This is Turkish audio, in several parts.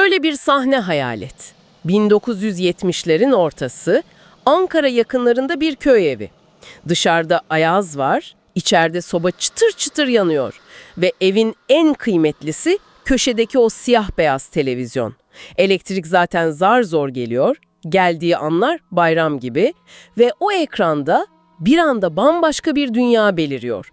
Şöyle bir sahne hayal et. 1970'lerin ortası, Ankara yakınlarında bir köy evi. Dışarıda ayaz var, içeride soba çıtır çıtır yanıyor. Ve evin en kıymetlisi köşedeki o siyah beyaz televizyon. Elektrik zaten zar zor geliyor, geldiği anlar bayram gibi ve o ekranda bir anda bambaşka bir dünya beliriyor.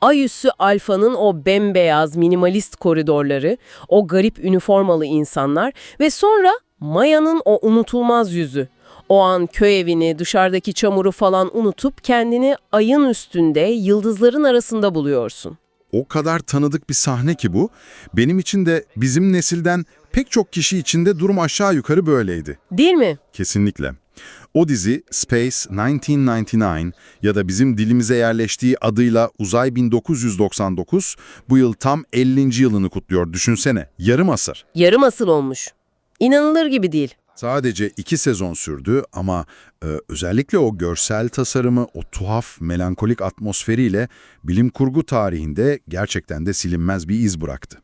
Ayüssü Alfa'nın o bembeyaz minimalist koridorları, o garip üniformalı insanlar ve sonra Maya'nın o unutulmaz yüzü. O an köy evini, dışarıdaki çamuru falan unutup kendini ayın üstünde, yıldızların arasında buluyorsun. O kadar tanıdık bir sahne ki bu. Benim için de bizim nesilden pek çok kişi için de durum aşağı yukarı böyleydi. Değil mi? Kesinlikle. O dizi Space 1999 ya da bizim dilimize yerleştiği adıyla Uzay 1999 bu yıl tam 50. yılını kutluyor düşünsene. Yarım asır. Yarım asıl olmuş. İnanılır gibi değil. Sadece iki sezon sürdü ama e, özellikle o görsel tasarımı, o tuhaf, melankolik atmosferiyle bilim kurgu tarihinde gerçekten de silinmez bir iz bıraktı.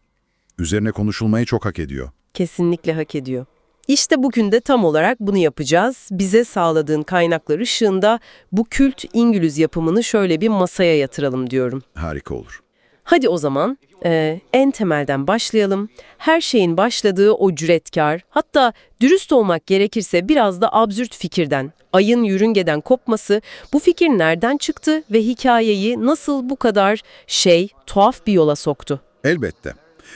Üzerine konuşulmayı çok hak ediyor. Kesinlikle hak ediyor. İşte bugün de tam olarak bunu yapacağız. Bize sağladığın kaynaklar ışığında bu kült İngiliz yapımını şöyle bir masaya yatıralım diyorum. Harika olur. Hadi o zaman e, en temelden başlayalım. Her şeyin başladığı o cüretkar, hatta dürüst olmak gerekirse biraz da absürt fikirden, ayın yörüngeden kopması, bu fikir nereden çıktı ve hikayeyi nasıl bu kadar şey, tuhaf bir yola soktu? Elbette.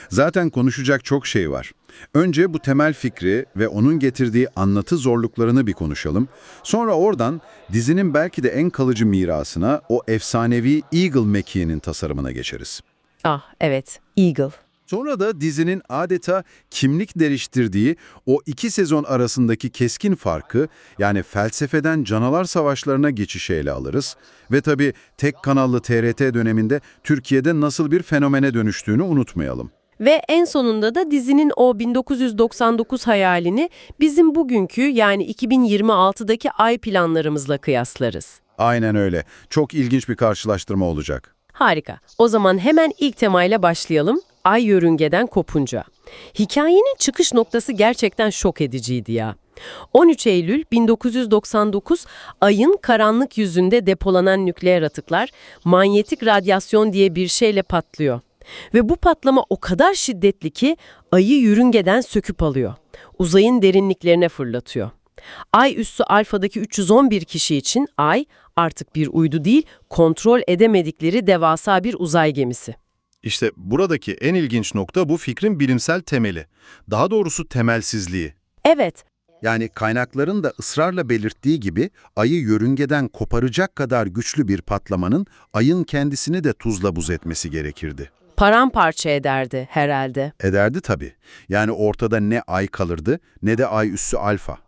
Zaten konuşacak çok şey var. Önce bu temel fikri ve onun getirdiği anlatı zorluklarını bir konuşalım. Sonra oradan dizinin belki de en kalıcı mirasına o efsanevi Eagle mekiğinin tasarımına geçeriz. Ah evet, Eagle. Sonra da dizinin adeta kimlik değiştirdiği o iki sezon arasındaki keskin farkı yani felsefeden canavar savaşlarına geçişi ele alırız. Ve tabii tek kanallı TRT döneminde Türkiye'de nasıl bir fenomene dönüştüğünü unutmayalım. Ve en sonunda da dizinin o 1999 hayalini bizim bugünkü yani 2026'daki ay planlarımızla kıyaslarız. Aynen öyle. Çok ilginç bir karşılaştırma olacak. Harika. O zaman hemen ilk temayla başlayalım. Ay yörüngeden kopunca. Hikayenin çıkış noktası gerçekten şok ediciydi ya. 13 Eylül 1999 ayın karanlık yüzünde depolanan nükleer atıklar manyetik radyasyon diye bir şeyle patlıyor. Ve bu patlama o kadar şiddetli ki ayı yörüngeden söküp alıyor. Uzayın derinliklerine fırlatıyor. Ay üssü alfadaki 311 kişi için ay artık bir uydu değil, kontrol edemedikleri devasa bir uzay gemisi. İşte buradaki en ilginç nokta bu fikrin bilimsel temeli. Daha doğrusu temelsizliği. Evet, Yani kaynakların da ısrarla belirttiği gibi ayı yörüngeden koparacak kadar güçlü bir patlamanın ayın kendisini de tuzla buz etmesi gerekirdi. Paramparça ederdi herhalde. Ederdi tabii. Yani ortada ne ay kalırdı ne de ay üssü alfa.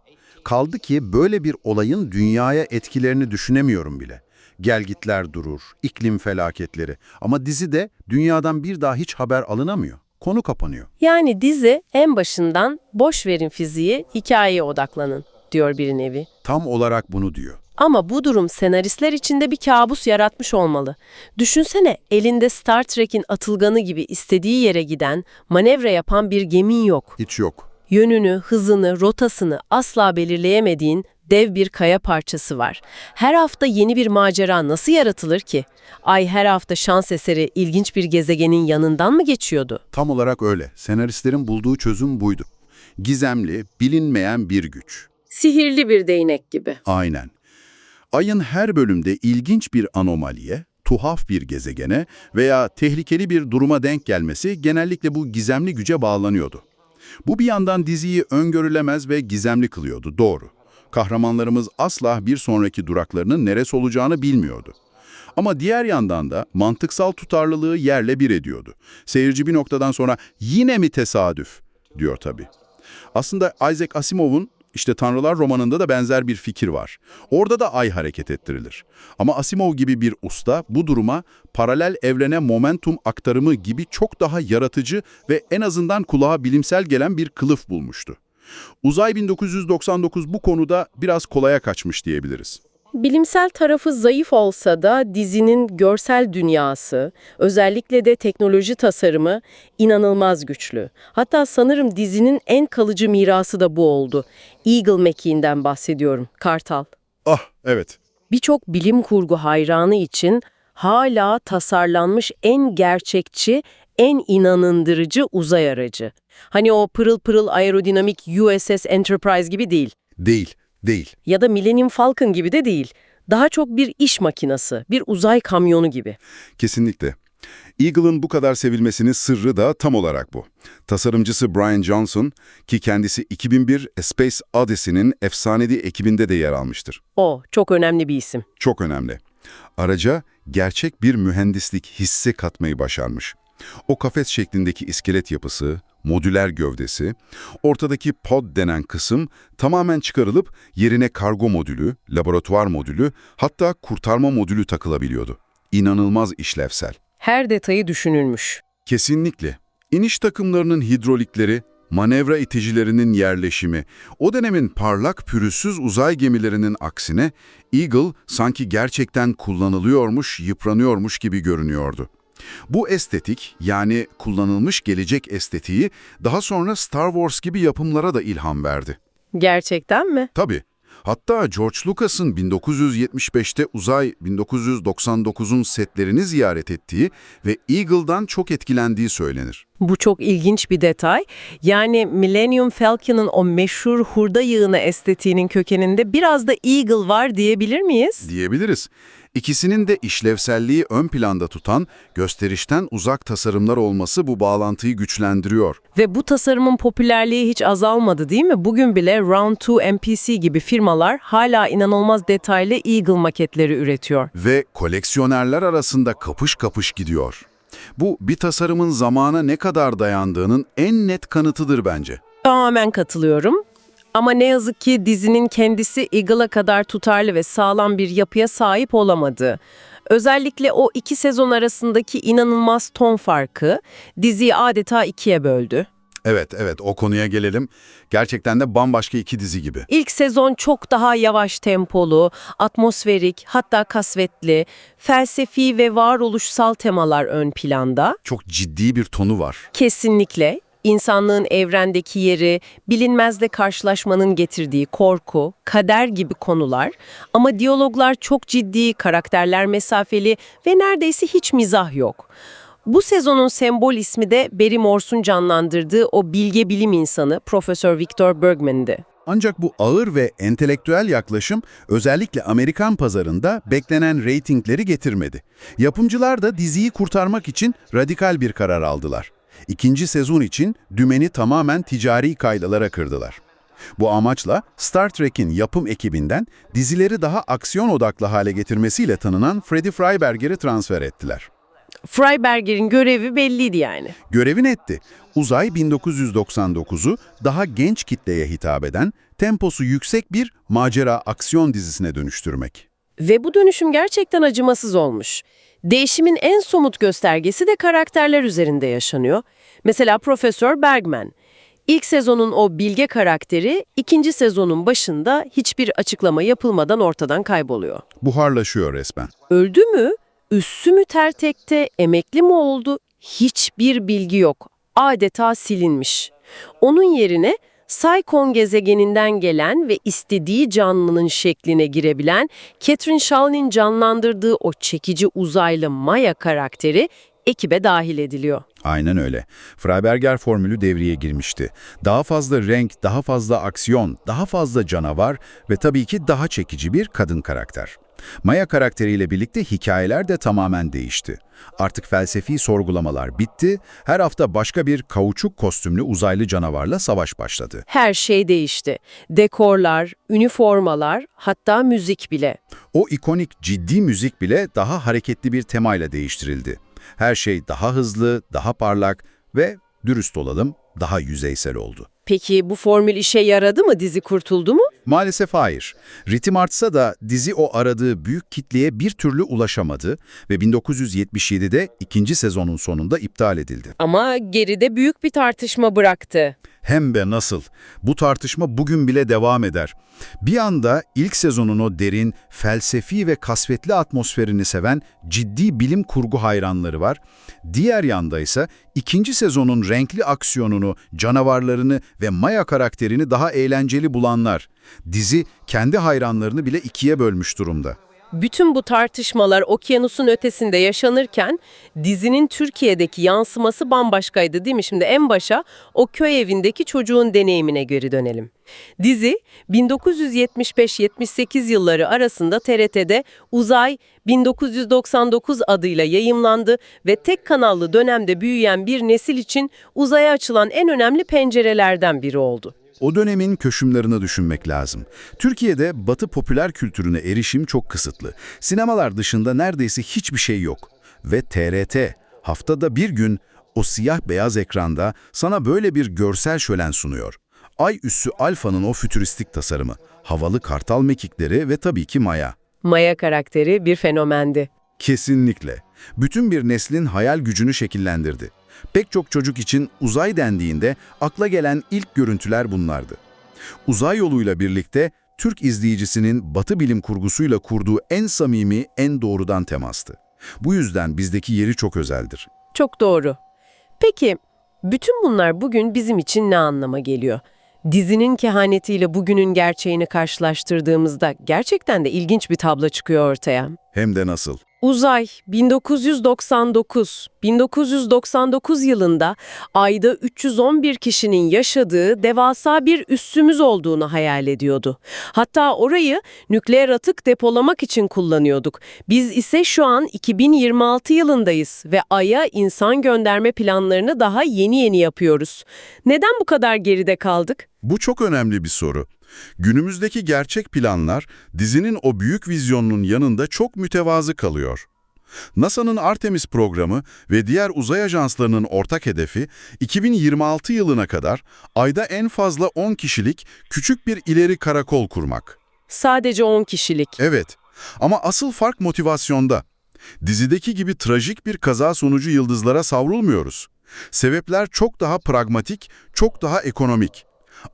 Kaldı ki böyle bir olayın dünyaya etkilerini düşünemiyorum bile. Gelgitler durur, iklim felaketleri ama dizide dünyadan bir daha hiç haber alınamıyor. Konu kapanıyor. Yani dizi en başından boş verin fiziği, hikayeye odaklanın diyor bir nevi. Tam olarak bunu diyor. Ama bu durum senaristler içinde bir kabus yaratmış olmalı. Düşünsene elinde Star Trek'in atılganı gibi istediği yere giden, manevra yapan bir gemin yok. Hiç yok. Yönünü, hızını, rotasını asla belirleyemediğin dev bir kaya parçası var. Her hafta yeni bir macera nasıl yaratılır ki? Ay her hafta şans eseri ilginç bir gezegenin yanından mı geçiyordu? Tam olarak öyle. Senaristlerin bulduğu çözüm buydu. Gizemli, bilinmeyen bir güç. Sihirli bir değnek gibi. Aynen. Ayın her bölümde ilginç bir anomaliye, tuhaf bir gezegene veya tehlikeli bir duruma denk gelmesi genellikle bu gizemli güce bağlanıyordu. Bu bir yandan diziyi öngörülemez ve gizemli kılıyordu, doğru. Kahramanlarımız asla bir sonraki duraklarının neresi olacağını bilmiyordu. Ama diğer yandan da mantıksal tutarlılığı yerle bir ediyordu. Seyirci bir noktadan sonra yine mi tesadüf diyor tabii. Aslında Isaac Asimov'un işte Tanrılar romanında da benzer bir fikir var. Orada da ay hareket ettirilir. Ama Asimov gibi bir usta bu duruma paralel evrene momentum aktarımı gibi çok daha yaratıcı ve en azından kulağa bilimsel gelen bir kılıf bulmuştu. Uzay 1999 bu konuda biraz kolaya kaçmış diyebiliriz. Bilimsel tarafı zayıf olsa da dizinin görsel dünyası, özellikle de teknoloji tasarımı inanılmaz güçlü. Hatta sanırım dizinin en kalıcı mirası da bu oldu. Eagle Mekiğinden bahsediyorum, Kartal. Ah, evet. Birçok bilim kurgu hayranı için hala tasarlanmış en gerçekçi, en inanındırıcı uzay aracı. Hani o pırıl pırıl aerodinamik USS Enterprise gibi değil Değil, değil. ya da Millennium Falcon gibi de değil. Daha çok bir iş makinası, bir uzay kamyonu gibi. Kesinlikle. Eagle'ın bu kadar sevilmesinin sırrı da tam olarak bu. Tasarımcısı Brian Johnson ki kendisi 2001 A Space Odyssey'nin efsanevi ekibinde de yer almıştır. O çok önemli bir isim. Çok önemli. Araca gerçek bir mühendislik hissi katmayı başarmış. O kafes şeklindeki iskelet yapısı, modüler gövdesi, ortadaki pod denen kısım tamamen çıkarılıp yerine kargo modülü, laboratuvar modülü, hatta kurtarma modülü takılabiliyordu. İnanılmaz işlevsel. Her detayı düşünülmüş. Kesinlikle. İniş takımlarının hidrolikleri, manevra iticilerinin yerleşimi, o dönemin parlak pürüzsüz uzay gemilerinin aksine Eagle sanki gerçekten kullanılıyormuş, yıpranıyormuş gibi görünüyordu. Bu estetik yani kullanılmış gelecek estetiği daha sonra Star Wars gibi yapımlara da ilham verdi. Gerçekten mi? Tabii. Hatta George Lucas'ın 1975'te Uzay 1999'un setlerini ziyaret ettiği ve Eagle'dan çok etkilendiği söylenir. Bu çok ilginç bir detay. Yani Millennium Falcon'ın o meşhur hurda yığını estetiğinin kökeninde biraz da Eagle var diyebilir miyiz? Diyebiliriz. İkisinin de işlevselliği ön planda tutan, gösterişten uzak tasarımlar olması bu bağlantıyı güçlendiriyor. Ve bu tasarımın popülerliği hiç azalmadı değil mi? Bugün bile Round 2 MPC gibi firmalar hala inanılmaz detaylı Eagle maketleri üretiyor. Ve koleksiyonerler arasında kapış kapış gidiyor. Bu bir tasarımın zamana ne kadar dayandığının en net kanıtıdır bence. Tamamen katılıyorum. Ama ne yazık ki dizinin kendisi Eagle'a kadar tutarlı ve sağlam bir yapıya sahip olamadı. Özellikle o iki sezon arasındaki inanılmaz ton farkı diziyi adeta ikiye böldü. Evet, evet o konuya gelelim. Gerçekten de bambaşka iki dizi gibi. İlk sezon çok daha yavaş tempolu, atmosferik, hatta kasvetli, felsefi ve varoluşsal temalar ön planda. Çok ciddi bir tonu var. Kesinlikle insanlığın evrendeki yeri, bilinmezle karşılaşmanın getirdiği korku, kader gibi konular ama diyaloglar çok ciddi, karakterler mesafeli ve neredeyse hiç mizah yok. Bu sezonun sembol ismi de Barry Morse'un canlandırdığı o bilge bilim insanı Profesör Victor Bergman'dı. Ancak bu ağır ve entelektüel yaklaşım özellikle Amerikan pazarında beklenen reytingleri getirmedi. Yapımcılar da diziyi kurtarmak için radikal bir karar aldılar. İkinci sezon için dümeni tamamen ticari kaydalara kırdılar. Bu amaçla Star Trek'in yapım ekibinden dizileri daha aksiyon odaklı hale getirmesiyle tanınan Freddie Freiberger'i transfer ettiler. Freiberger'in görevi belliydi yani. Görevi netti. Uzay 1999'u daha genç kitleye hitap eden, temposu yüksek bir macera aksiyon dizisine dönüştürmek. Ve bu dönüşüm gerçekten acımasız olmuş. Değişimin en somut göstergesi de karakterler üzerinde yaşanıyor. Mesela Profesör Bergman. İlk sezonun o bilge karakteri ikinci sezonun başında hiçbir açıklama yapılmadan ortadan kayboluyor. Buharlaşıyor resmen. Öldü mü? Üssü mü tertekte? Emekli mi oldu? Hiçbir bilgi yok. Adeta silinmiş. Onun yerine Saikon gezegeninden gelen ve istediği canlının şekline girebilen Catherine Shaw'nin canlandırdığı o çekici uzaylı Maya karakteri ekibe dahil ediliyor. Aynen öyle. Freiberger formülü devreye girmişti. Daha fazla renk, daha fazla aksiyon, daha fazla canavar ve tabii ki daha çekici bir kadın karakter. Maya karakteriyle birlikte hikayeler de tamamen değişti. Artık felsefi sorgulamalar bitti, her hafta başka bir kauçuk kostümlü uzaylı canavarla savaş başladı. Her şey değişti. Dekorlar, üniformalar, hatta müzik bile. O ikonik ciddi müzik bile daha hareketli bir temayla değiştirildi. Her şey daha hızlı, daha parlak ve dürüst olalım, daha yüzeysel oldu. Peki bu formül işe yaradı mı? Dizi kurtuldu mu? Maalesef hayır. Ritim artsa da dizi o aradığı büyük kitleye bir türlü ulaşamadı ve 1977'de ikinci sezonun sonunda iptal edildi. Ama geride büyük bir tartışma bıraktı. Hem de nasıl. Bu tartışma bugün bile devam eder. Bir anda ilk sezonun o derin, felsefi ve kasvetli atmosferini seven ciddi bilim kurgu hayranları var. Diğer yanda ise ikinci sezonun renkli aksiyonunu, canavarlarını ve Maya karakterini daha eğlenceli bulanlar. Dizi kendi hayranlarını bile ikiye bölmüş durumda. Bütün bu tartışmalar okyanusun ötesinde yaşanırken dizinin Türkiye'deki yansıması bambaşkaydı değil mi? Şimdi en başa o köy evindeki çocuğun deneyimine geri dönelim. Dizi 1975-78 yılları arasında TRT'de Uzay 1999 adıyla yayımlandı ve tek kanallı dönemde büyüyen bir nesil için uzaya açılan en önemli pencerelerden biri oldu. O dönemin köşümlerini düşünmek lazım. Türkiye'de batı popüler kültürüne erişim çok kısıtlı. Sinemalar dışında neredeyse hiçbir şey yok. Ve TRT haftada bir gün o siyah beyaz ekranda sana böyle bir görsel şölen sunuyor. Ay üssü Alfa'nın o fütüristik tasarımı, havalı kartal mekikleri ve tabii ki Maya. Maya karakteri bir fenomendi. Kesinlikle. Bütün bir neslin hayal gücünü şekillendirdi. Pek çok çocuk için uzay dendiğinde akla gelen ilk görüntüler bunlardı. Uzay yoluyla birlikte Türk izleyicisinin Batı bilim kurgusuyla kurduğu en samimi, en doğrudan temastı. Bu yüzden bizdeki yeri çok özeldir. Çok doğru. Peki, bütün bunlar bugün bizim için ne anlama geliyor? Dizinin kehanetiyle bugünün gerçeğini karşılaştırdığımızda gerçekten de ilginç bir tablo çıkıyor ortaya. Hem de nasıl? Uzay 1999 1999 yılında ayda 311 kişinin yaşadığı devasa bir üssümüz olduğunu hayal ediyordu. Hatta orayı nükleer atık depolamak için kullanıyorduk. Biz ise şu an 2026 yılındayız ve aya insan gönderme planlarını daha yeni yeni yapıyoruz. Neden bu kadar geride kaldık? Bu çok önemli bir soru. Günümüzdeki gerçek planlar dizinin o büyük vizyonunun yanında çok mütevazı kalıyor. NASA'nın Artemis programı ve diğer uzay ajanslarının ortak hedefi 2026 yılına kadar ayda en fazla 10 kişilik küçük bir ileri karakol kurmak. Sadece 10 kişilik. Evet ama asıl fark motivasyonda. Dizideki gibi trajik bir kaza sonucu yıldızlara savrulmuyoruz. Sebepler çok daha pragmatik, çok daha ekonomik.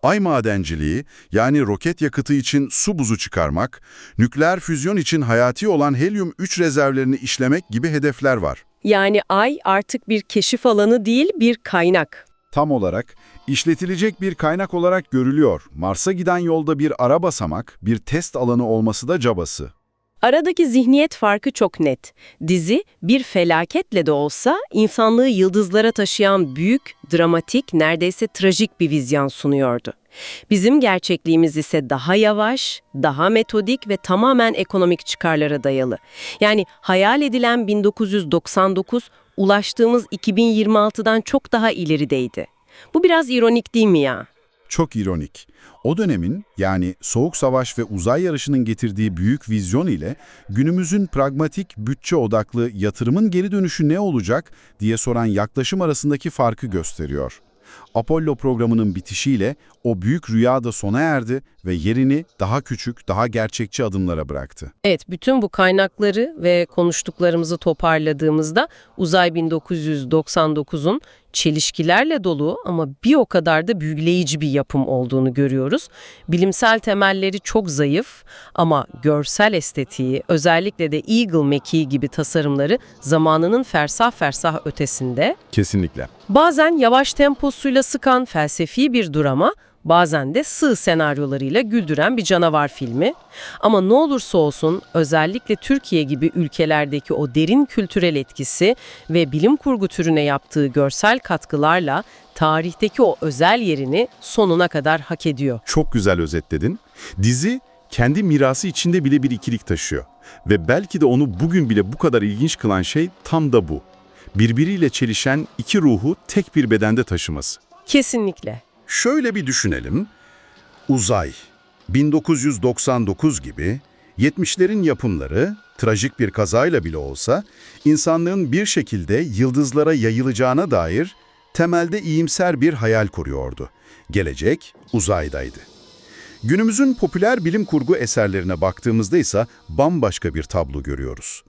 Ay madenciliği, yani roket yakıtı için su buzu çıkarmak, nükleer füzyon için hayati olan helyum-3 rezervlerini işlemek gibi hedefler var. Yani ay artık bir keşif alanı değil bir kaynak. Tam olarak işletilecek bir kaynak olarak görülüyor. Mars'a giden yolda bir ara basamak, bir test alanı olması da cabası. Aradaki zihniyet farkı çok net. Dizi bir felaketle de olsa insanlığı yıldızlara taşıyan büyük, dramatik, neredeyse trajik bir vizyon sunuyordu. Bizim gerçekliğimiz ise daha yavaş, daha metodik ve tamamen ekonomik çıkarlara dayalı. Yani hayal edilen 1999, ulaştığımız 2026'dan çok daha ilerideydi. Bu biraz ironik değil mi ya? Çok ironik. O dönemin yani Soğuk Savaş ve uzay yarışının getirdiği büyük vizyon ile günümüzün pragmatik, bütçe odaklı yatırımın geri dönüşü ne olacak diye soran yaklaşım arasındaki farkı gösteriyor. Apollo programının bitişiyle o büyük rüya da sona erdi ve yerini daha küçük, daha gerçekçi adımlara bıraktı. Evet, bütün bu kaynakları ve konuştuklarımızı toparladığımızda Uzay 1999'un çelişkilerle dolu ama bir o kadar da büyüleyici bir yapım olduğunu görüyoruz. Bilimsel temelleri çok zayıf ama görsel estetiği, özellikle de Eagle mekiği gibi tasarımları zamanının fersah fersah ötesinde. Kesinlikle. Bazen yavaş temposuyla sıkan felsefi bir drama, bazen de sığ senaryolarıyla güldüren bir canavar filmi. Ama ne olursa olsun özellikle Türkiye gibi ülkelerdeki o derin kültürel etkisi ve bilim kurgu türüne yaptığı görsel katkılarla tarihteki o özel yerini sonuna kadar hak ediyor. Çok güzel özetledin. Dizi kendi mirası içinde bile bir ikilik taşıyor. Ve belki de onu bugün bile bu kadar ilginç kılan şey tam da bu. Birbiriyle çelişen iki ruhu tek bir bedende taşıması. Kesinlikle. Şöyle bir düşünelim. Uzay, 1999 gibi 70'lerin yapımları, trajik bir kazayla bile olsa, insanlığın bir şekilde yıldızlara yayılacağına dair temelde iyimser bir hayal kuruyordu. Gelecek uzaydaydı. Günümüzün popüler bilim kurgu eserlerine baktığımızda ise bambaşka bir tablo görüyoruz.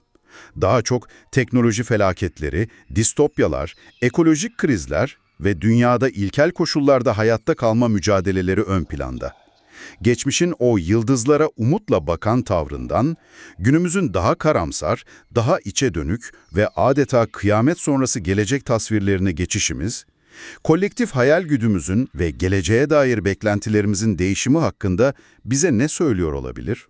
Daha çok teknoloji felaketleri, distopyalar, ekolojik krizler, ve dünyada ilkel koşullarda hayatta kalma mücadeleleri ön planda. Geçmişin o yıldızlara umutla bakan tavrından, günümüzün daha karamsar, daha içe dönük ve adeta kıyamet sonrası gelecek tasvirlerine geçişimiz, kolektif hayal güdümüzün ve geleceğe dair beklentilerimizin değişimi hakkında bize ne söylüyor olabilir?